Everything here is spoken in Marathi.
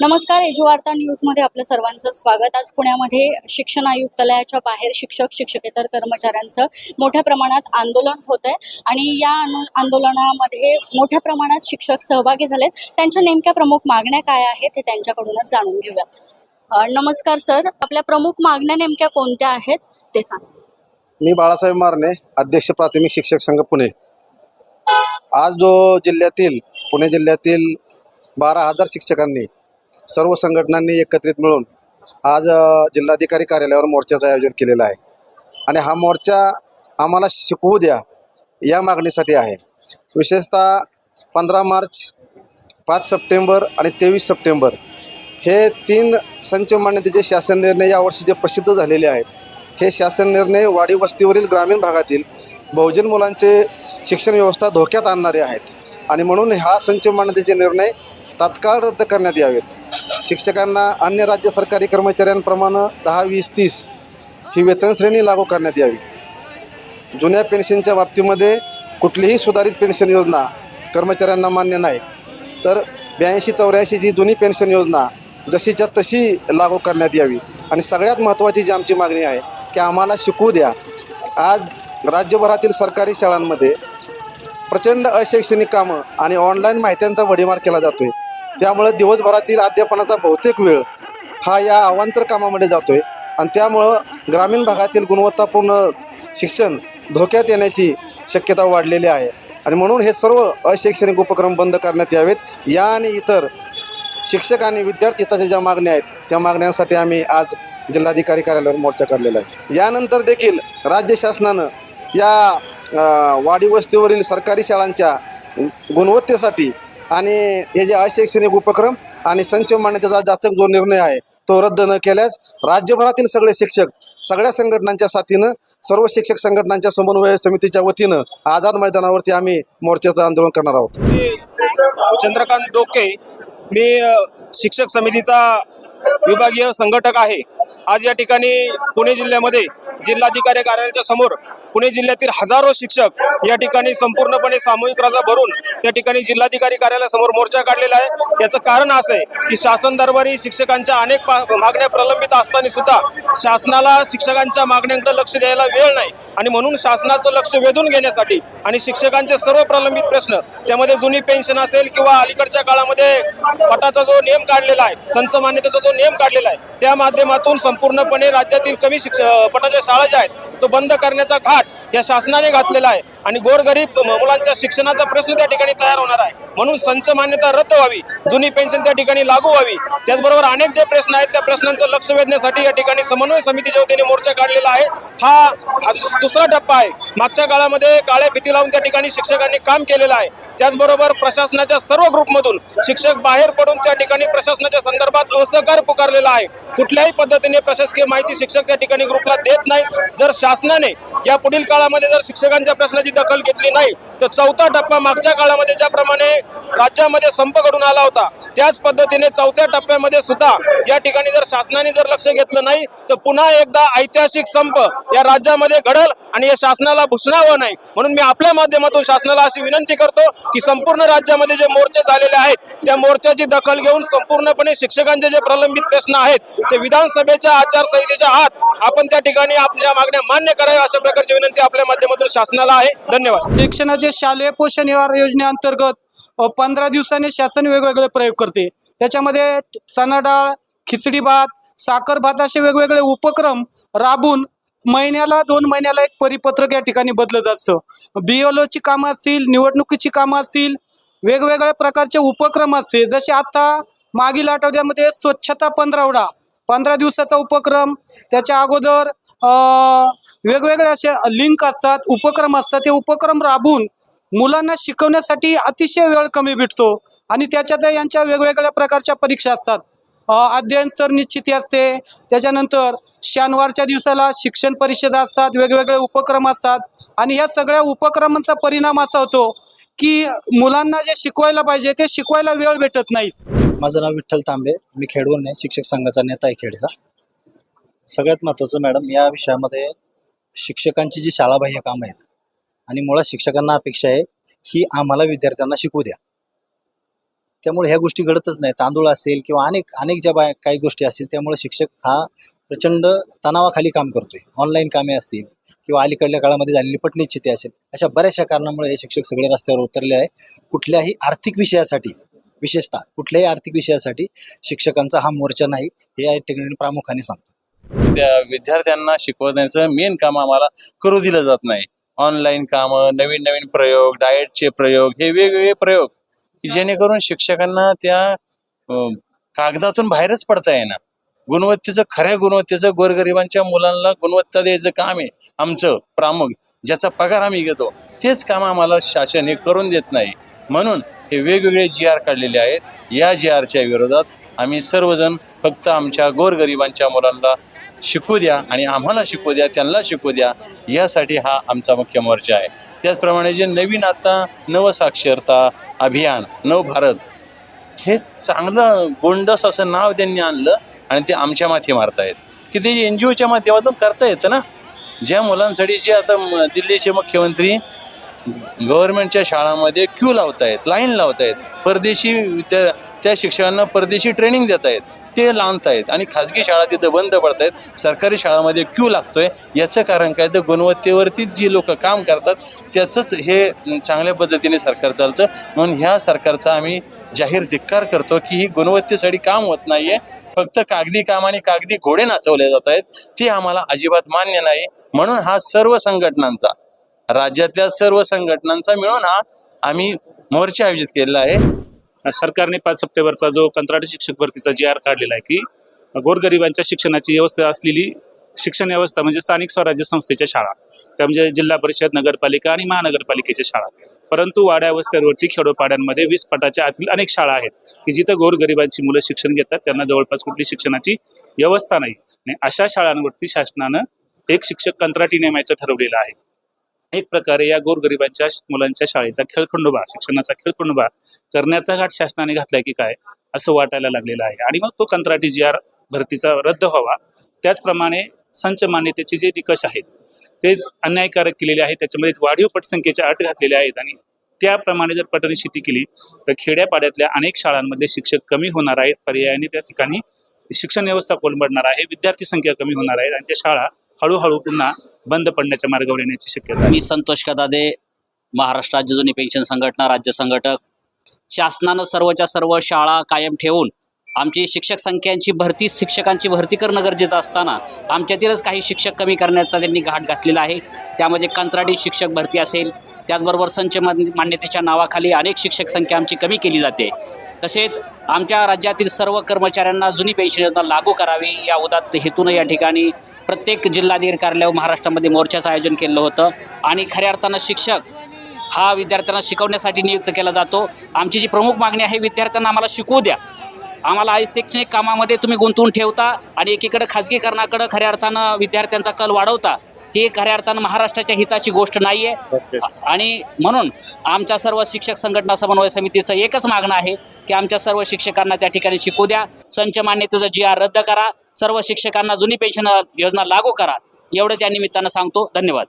नमस्कार एजू वार्ता न्यूजमध्ये आपलं सर्वांचं स्वागत. आज पुण्यामध्ये शिक्षण आयुक्तालयाच्या बाहेर शिक्षक शिक्षकेतर कर्मचाऱ्यांचं मोठ्या प्रमाणात आंदोलन होत आहे आणि या आनो- आंदोलनामध्ये मोठ्या प्रमाणात शिक्षक सहभागी झालेत. त्यांच्या नेमक्या प्रमुख मागण्या काय आहेत हे त्यांच्याकडूनच जाणून घेऊयात. नमस्कार सर. आपल्या प्रमुख मागण्या नेमक्या कोणत्या आहेत ते सांगा. मी बाळासाहेब मारणे अध्यक्ष प्राथमिक शिक्षक संघ पुणे. आज जो जिल्ह्यातील पुणे जिल्ह्यातील बारा हजार शिक्षकांनी सर्व संघटनांनी एकत्रित मिळून आज जिल्हाधिकारी कार्यालयावर मोर्चाचं आयोजन केलेलं आहे. आणि हा मोर्चा आम्हाला शिकवू द्या या मागणीसाठी आहे. विशेषतः पंधरा मार्च पाच सप्टेंबर आणि तेवीस सप्टेंबर हे तीन संच मान्यतेचे शासन निर्णय यावर्षी जे प्रसिद्ध झालेले आहेत हे शासन निर्णय वाडी वस्तीवरील ग्रामीण भागातील बहुजन मुलांचे शिक्षण व्यवस्था धोक्यात आणणारे आहेत. आणि म्हणून हा संच मान्यतेचे निर्णय तात्काळ रद्द करण्यात यावेत. शिक्षकांना अन्य राज्य सरकारी कर्मचाऱ्यांप्रमाणे दहा वीस तीस ही वेतनश्रेणी लागू करण्यात यावी. जुन्या पेन्शनच्या बाबतीमध्ये कुठलीही सुधारित पेन्शन योजना कर्मचाऱ्यांना मान्य नाही. तर ब्याऐंशी चौऱ्याऐंशी जी जुनी पेन्शन योजना जशीच्या तशी लागू करण्यात यावी. आणि सगळ्यात महत्त्वाची जी आमची मागणी आहे की आम्हाला शिकवू द्या. आज राज्यभरातील सरकारी शाळांमध्ये प्रचंड अशैक्षणिक कामं आणि ऑनलाईन माहित्यांचा वडीमार केला जातो आहे त्यामुळे दिवसभरातील अध्यापनाचा बहुतेक वेळ हा या अवांतर कामामध्ये जातो आहे आणि त्यामुळं ग्रामीण भागातील गुणवत्तापूर्ण शिक्षण धोक्यात येण्याची शक्यता वाढलेली आहे. आणि म्हणून हे सर्व अशैक्षणिक उपक्रम बंद करण्यात यावेत. या आणि इतर शिक्षक आणि विद्यार्थी हिताच्या ज्या मागण्या आहेत त्या मागण्यांसाठी आम्ही आज जिल्हाधिकारी कार्यालयावर मोर्चा काढलेला आहे. यानंतर देखील राज्य शासनानं या अ, वाडी वस्तीवरील सरकारी शाळांच्या गुणवत्तेसाठी आणि हे जे अशैक्षणिक उपक्रम आणि संच मान्यतेचा जाचक जो निर्णय आहे तो रद्द न केल्यास राज्यभरातील सगळे शिक्षक सगळ्या संघटनांच्या साथीनं सर्व शिक्षक संघटनांच्या समन्वय समितीच्या वतीनं आझाद मैदानावरती आम्ही मोर्चाचं आंदोलन करणार आहोत. चंद्रकांत डोके मी शिक्षक समितीचा विभागीय संघटक आहे. आज या ठिकाणी पुणे जिल्ह्यामध्ये जिल्हाधिकारी कार्यालयाच्या समोर पुणे जिल्ह्यातील हजारो शिक्षक या ठिकाणी संपूर्णपणे सामूहिक रजा भरून त्या ठिकाणी जिल्हाधिकारी कार्यालयासमोर मोर्चा काढलेला आहे. याचं कारण असं आहे की शासन दरबारी शिक्षकांच्या अनेक मागण्या प्रलंबित असताना सुद्धा शासनाला शिक्षकांच्या मागण्यांकडे लक्ष द्यायला वेळ नाही. आणि म्हणून शासनाचं लक्ष वेधून घेण्यासाठी आणि शिक्षकांचे सर्व प्रलंबित प्रश्न त्यामध्ये जुनी पेन्शन असेल किंवा अलीकडच्या काळामध्ये पटाचा जो नियम काढलेला आहे संच मान्यतेचा जो नियम काढलेला आहे त्या माध्यमातून संपूर्णपणे राज्यातील कमी शिक्ष पटाच्या शाळा ज्या आहेत तो बंद करण्याचा घाट या शासनाने घातलेला आहे. आणि गोरगरीब मुलांच्या शिक्षणाचा प्रश्न त्या ठिकाणी तयार होणार आहे. म्हणून संच मान्यता रद्द व्हावी जुनी पेन्शन त्या ठिकाणी लागू व्हावी. त्याचबरोबर अनेक जे प्रश्न आहेत त्या प्रश्नांचं लक्ष वेधण्यासाठी या ठिकाणी समन्वय समितीच्या वतीने मोर्चा काढलेला आहे हा दुसरा टप्पा आहे. मागच्या काळामध्ये काळ्या भीती लावून त्या ठिकाणी शिक्षकांनी काम केलेलं आहे. त्याचबरोबर प्रशासनाच्या सर्व ग्रुपमधून शिक्षक बाहेर पडून त्या ठिकाणी प्रशासनाच्या संदर्भात असहकार पुकारलेला आहे. कुठल्याही पद्धतीने प्रशासकीय माहिती शिक्षक त्या ठिकाणी ग्रुपला देत नाही. जर शासनाने या पुढील काळामध्ये जर शिक्षकांच्या प्रश्नाची दखल घेतली नाही तर चौथा टप्पा मागच्या काळामध्ये ज्याप्रमाणे राज्यामध्ये संप घडून आला होता त्याच पद्धतीने चौथ्या टप्प्यामध्ये सुद्धा या ठिकाणी जर शासनाने जर लक्ष घेतलं नाही तर पुन्हा एकदा ऐतिहासिक संप या राज्यामध्ये घडल आणि या शासनाला भुसणावं नाही. म्हणून मी आपल्या माध्यमातून शासनाला अशी विनंती करतो की संपूर्ण राज्यामध्ये जे मोर्चे झालेले आहेत त्या मोर्चाची दखल घेऊन संपूर्णपणे शिक्षकांचे जे प्रलंबित प्रश्न आहेत ते विधानसभेच्या आचारसंहितेच्या आत आपण त्या ठिकाणी आपल्या मागण्या मान्य कराव्या अशा प्रकारची विनंती आपल्या माध्यमातून शासनाला आहे. धन्यवाद. शिक्षणाचे शालेय पोषण निवार योजनेअंतर्गत पंधरा दिवसांनी शासन वेगवेगळे प्रयोग करते. त्याच्यामध्ये चणा डाळ खिचडी भात साखर भात असे वेगवेगळे उपक्रम राबून महिन्याला दोन महिन्याला एक परिपत्रक या ठिकाणी बदलत असतं. बीएलओची कामं असतील निवडणुकीची कामं असतील वेगवेगळ्या प्रकारचे उपक्रम असतील. जसे आता मागील आठवड्यामध्ये स्वच्छता पंधरावडा पंधरा दिवसाचा उपक्रम. त्याच्या अगोदर वेगवेगळ्या असे लिंक असतात उपक्रम असतात. ते उपक्रम राबवून मुलांना शिकवण्यासाठी अतिशय वेळ कमी भेटतो आणि त्याच्यात यांच्या वेगवेगळ्या प्रकारच्या परीक्षा असतात. अध्ययन सर निश्चिती असते. त्याच्यानंतर शनिवारच्या दिवसाला शिक्षण परिषदा असतात वेगवेगळे उपक्रम असतात आणि या सगळ्या उपक्रमांचा परिणाम असा होतो की मुलांना जे शिकवायला पाहिजे ते शिकवायला वेळ भेटत नाही. माझं नाव विठ्ठल तांबे. मी खेडवरून आहे. शिक्षक संघाचा नेता आहे खेडचा. सगळ्यात महत्त्वाचं मॅडम या विषयामध्ये शिक्षकांची जी शाळाबाह्य कामं आहेत आणि मुळात शिक्षकांना अपेक्षा आहे की आम्हाला विद्यार्थ्यांना शिकू द्या. त्यामुळे ह्या गोष्टी घडतच नाही तांदूळ असेल किंवा अनेक अनेक ज्या बा काही गोष्टी असतील त्यामुळे शिक्षक हा प्रचंड तणावाखाली काम करतोय. ऑनलाईन कामे असतील किंवा अलीकडल्या काळामध्ये झालेली पटनिश्चिती असेल अशा बऱ्याचशा कारणामुळे हे शिक्षक सगळे रस्त्यावर उतरले आहे कुठल्याही आर्थिक विषयासाठी विशेषतः कुठल्याही आर्थिक विषयासाठी शिक्षकांचा हा मोर्चा नाही हे या ठिकाणी प्रामुख्याने सांगतो. त्या विद्यार्थ्यांना शिकवण्याचं मेन काम आम्हाला करू दिलं जात नाही. ऑनलाईन कामं नवीन नवीन प्रयोग डाएटचे प्रयोग हे वेगवेगळे प्रयोग की जेणेकरून शिक्षकांना त्या कागदातून बाहेरच पडता येणार. गुणवत्तेचं खऱ्या गुणवत्तेचं गोरगरिबांच्या मुलांना गुणवत्ता द्यायचं काम आहे आमचं प्रामुख ज्याचा पगार आम्ही घेतो तेच काम आम्हाला शासन हे करून देत नाही. म्हणून हे वेगवेगळे जी आर काढलेले आहेत. या जी आरच्या विरोधात आम्ही सर्वजण फक्त आमच्या गोरगरिबांच्या मुलांना शिकू द्या आणि आम्हाला शिकू द्या त्यांना शिकू द्या यासाठी हा आमचा मुख्य मोर्चा आहे. त्याचप्रमाणे जे नवीन आता नवसाक्षरता अभियान नव भारत हे चांगलं गोंडस असं नाव त्यांनी आणलं आणि ते आमच्या माथी मारतायत. की ते एन जी ओच्या माध्यमातून करता येतं ना. ज्या मुलांसाठी जे आता म- दिल्लीचे मुख्यमंत्री गव्हर्नमेंटच्या शाळांमध्ये क्यू लावतायत लाईन लावतायत परदेशी त्या त्या शिक्षकांना परदेशी ट्रेनिंग देत आहेत ते लांबतायत आणि खाजगी शाळा तिथं बंद पडतायत. सरकारी शाळामध्ये क्यू लागतोय. याचं कारण काय? तर गुणवत्तेवरतीच जी लोक काम करतात त्याचंच हे चांगल्या पद्धतीने सरकार चालतं. म्हणून ह्या सरकारचा आम्ही जाहीर धिक्कार करतो की ही गुणवत्तेसाठी काम होत नाहीये. फक्त कागदी काम आणि कागदी घोडे नाचवले जात आहेत ते आम्हाला अजिबात मान्य नाही. म्हणून हा सर्व संघटनांचा राज्यातल्या सर्व संघटनांचा मिळून हा आम्ही मोर्चा आयोजित केलेला आहे. सरकारने पाच सप्टेंबरचा जो कंत्राटी शिक्षक भरतीचा जी आर काढलेला आहे की गोरगरिबांच्या शिक्षणाची व्यवस्था असलेली शिक्षण व्यवस्था म्हणजे स्थानिक स्वराज्य संस्थेच्या शाळा त्या म्हणजे जिल्हा परिषद नगरपालिका आणि महानगरपालिकेच्या शाळा. परंतु वाड्या वस्त्यांवरती खेडोपाड्यांमध्ये वीस पटाच्या आतील अनेक शाळा आहेत की जिथं गोरगरिबांची मुलं शिक्षण घेतात त्यांना जवळपास कुठली शिक्षणाची व्यवस्था नाही. आणि अशा शाळांवरती शासनानं एक शिक्षक कंत्राटी नेमायचं ठरवलेलं आहे. एक प्रकारे या गोरगरिबांच्या मुलांच्या शाळेचा खेळखंडोबा शिक्षणाचा खेळखंडोबा करण्याचा घाट शासनाने घातलाय की काय असं वाटायला लागलेलं आहे. आणि मग तो कंत्राटी जी आर भरतीचा रद्द व्हावा त्याचप्रमाणे संच मान्यतेचे जे निकष आहेत ते अन्यायकारक केलेले आहेत त्याच्यामध्ये वाढीव पटसंख्येच्या अट घातलेल्या आहेत आणि त्याप्रमाणे जर पटनिश्चिती केली तर खेड्यापाड्यातल्या अनेक शाळांमधले शिक्षक कमी होणार आहेत पर्यायाने त्या ठिकाणी शिक्षण व्यवस्था कोलमडणार आहे विद्यार्थी संख्या कमी होणार आहे आणि त्या शाळा हळूहळू पुन्हा बंद पडण्याच्या मार्गावर येण्याची शक्यता मी संतोष कदादे महाराष्ट्र राज्य जुनी पेन्शन संघटना राज्य संघटक. शासनानं सर्वच्या सर्व शाळा कायम ठेवून आमची शिक्षक संख्यांची भरती शिक्षकांची भरती करणं गरजेचं असताना आमच्यातीलच काही शिक्षक कमी करण्याचा त्यांनी घाट घातलेला आहे. त्यामध्ये कंत्राटी शिक्षक भरती असेल त्याचबरोबर संच मान- मान्यतेच्या नावाखाली अनेक शिक्षक संख्या आमची कमी केली जाते. तसेच आमच्या राज्यातील सर्व कर्मचाऱ्यांना जुनी पेन्शन योजना लागू करावी या उदात्त हेतूनं या ठिकाणी प्रत्येक जिल्हाधिकारी कार्यालयावर महाराष्ट्रामध्ये मोर्चाचं आयोजन केलं होतं. आणि खऱ्या अर्थानं शिक्षक हा विद्यार्थ्यांना शिकवण्यासाठी नियुक्त केला जातो. आमची जी प्रमुख मागणी आहे विद्यार्थ्यांना आम्हाला शिकवू द्या. आम्हाला आई शैक्षणिक कामामध्ये तुम्ही गुंतवून ठेवता आणि एकीकडे खाजगीकरणाकडे खऱ्या अर्थानं विद्यार्थ्यांचा कल वाढवता ही खऱ्या अर्थानं महाराष्ट्राच्या हिताची गोष्ट नाही आहे आणि म्हणून आमच्या सर्व शिक्षक संघटना समन्वय समितीचं एकच मागणं आहे की आमच्या सर्व शिक्षकांना त्या ठिकाणी शिकू द्या. संच मान्यतेचं जी आर रद्द करा. सर्व शिक्षकांना जुनी पेन्शन योजना लागू करा. एवढं त्या निमित्तानं सांगतो. धन्यवाद.